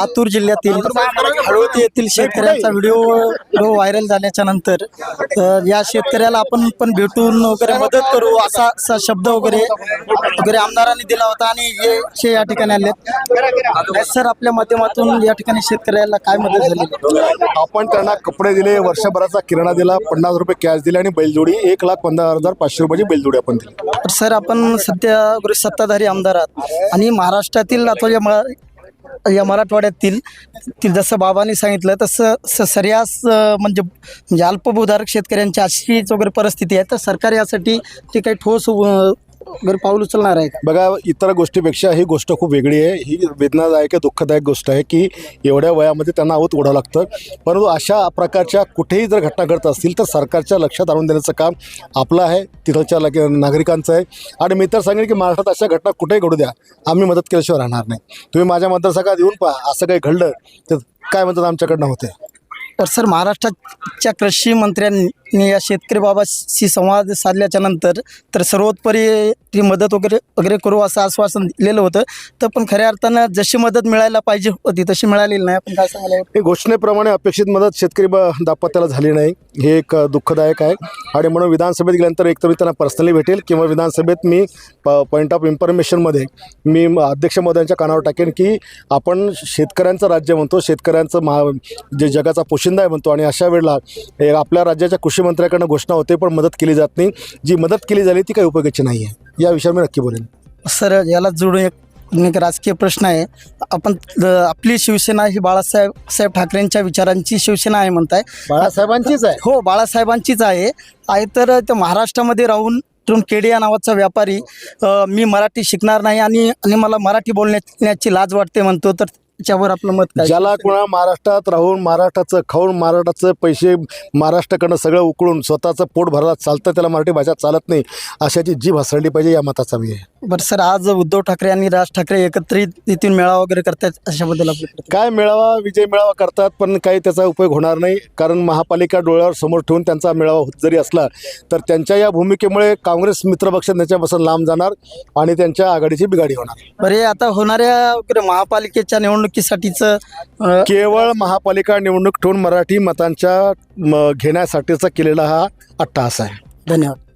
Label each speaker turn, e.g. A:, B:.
A: लातूर जिल्ह्यातील हळवती येथील शेतकऱ्यांचा व्हिडिओ व्हायरल झाल्याच्यानंतर या शेतकऱ्याला आपण पण भेटून वगैरे मदत करू असा असा शब्द वगैरे वगैरे आमदारांनी दिला होता आणि हे या ठिकाणी आले सर आपल्या माध्यमातून या ठिकाणी शेतकऱ्याला काय मदत झाली?
B: आपण त्यांना कपडे दिले वर्षभराचा किराणा दिला पन्नास रुपये कॅश दिले आणि बैलजोडी एक लाख पंधरा हजार पाचशे रुपयाची बैलजोडी आपण दिली.
A: तर सर आपण सध्या सत्ताधारी आमदार आहात आणि महाराष्ट्रातील अथवा या मराठवाड्यातील ती जसं बाबांनी सांगितलं तसं स सर्यास म्हणजे म्हणजे अल्पभूधारक शेतकऱ्यांची अशीच वगैरे परिस्थिती आहे. तर सरकार यासाठी ते काही ठोस घरी पाऊल उचलणार आहे का?
B: बघा इतर गोष्टीपेक्षा ही गोष्ट खूप वेगळी आहे. ही वेदनादायक आहे दुःखदायक गोष्ट आहे की एवढ्या वयामध्ये त्यांना आवत ओढावं लागतं. परंतु अशा प्रकारच्या कुठेही जर घटना घडत असतील तर सरकारच्या लक्षात आणून देण्याचं काम आपलं आहे तिथलच्या नागरिकांचं आहे. आणि मी तर सांगेन की महाराष्ट्रात अशा घटना कुठेही घडू द्या आम्ही मदत केल्याशिवाय राहणार नाही. तुम्ही माझ्या मतदारसंघात येऊन पहा असं काही घडलं तर काय म्हणतात आमच्याकडनं होते
A: तर सर महाराष्ट्राच्या कृषी मंत्र्यांनी या शेतकरी बाबाशी संवाद साधल्याच्या नंतर तर सर्वोत्परी ती मदत वगैरे वगैरे करू असं आश्वासन दिलेलं होतं. तर पण खऱ्या अर्थानं जशी मदत मिळायला पाहिजे होती तशी मिळालेली नाही. आपण काय सांगायला
B: हे घोषणेप्रमाणे अपेक्षित मदत शेतकरी ब दाम्पत्याला झाली नाही. हे एक दुःखदायक आहे. आणि म्हणून विधानसभेत गेल्यानंतर एकतर मी त्यांना पर्सनली भेटेल किंवा विधानसभेत मी प पॉईंट ऑफ इन्फॉर्मेशनमध्ये मी म- अध्यक्ष महोदयांच्या कानावर टाकेन की आपण शेतकऱ्यांचं राज्य म्हणतो शेतकऱ्यांचं महा जे जगाचा पोशिंदा आहे म्हणतो आणि अशा वेळेला आपल्या राज्याच्या कृषी मंत्र्याकडनं घोषणा होते पण मदत केली जात नाही. जी मदत केली झाली ती काही उपयोगाची नाही आहे. या विषयावर मी नक्की बोलेन.
A: सर याला जोडून एक एक राजकीय प्रश्न आहे. आपण आपली शिवसेना ही बाळासाहेब साहेब ठाकरेंच्या विचारांची शिवसेना आहे म्हणताय.
B: बाळासाहेबांचीच आहे.
A: हो बाळासाहेबांचीच आहे. आहे तर त्या महाराष्ट्रामध्ये राहून केडी या नावाचा व्यापारी मी मराठी शिकणार नाही आणि आणि मला मराठी बोलण्याची लाज वाटते म्हणतो. तर त्याच्यावर आपलं मत काय?
B: ज्याला कोणा महाराष्ट्रात राहून महाराष्ट्राचं खाऊन महाराष्ट्राचं पैसे महाराष्ट्राकडनं सगळं उकळून स्वतःचं पोट भरायला चालतं त्याला मराठी भाषा चालत नाही अशाची जीभ हसरली पाहिजे या मताचा मी. आहे
A: बरं सर आज उद्धव ठाकरे आणि राज ठाकरे एकत्रित तिथून मेळावा वगैरे करतात अशाबद्दल आपलं.
B: काय मेळावा विजय मेळावा करतात पण काही त्याचा उपयोग होणार नाही कारण महापालिका डोळ्यावर समोर ठेवून त्यांचा मेळावा होत जरी असला तर त्यांच्या या भूमिकेमुळे काँग्रेस मित्रपक्ष त्यांच्यापासून लांब जाणार आणि त्यांच्या आघाडीची बिघाडी होणार.
A: बरं हे आता होणाऱ्या वगैरे महापालिकेच्या निवडणुकीसाठीचं अ,
B: केवळ महापालिका निवडणूक ठेवून मराठी मतांच्या म, घेण्यासाठीचा केलेला हा अट्टहास आहे.
A: धन्यवाद.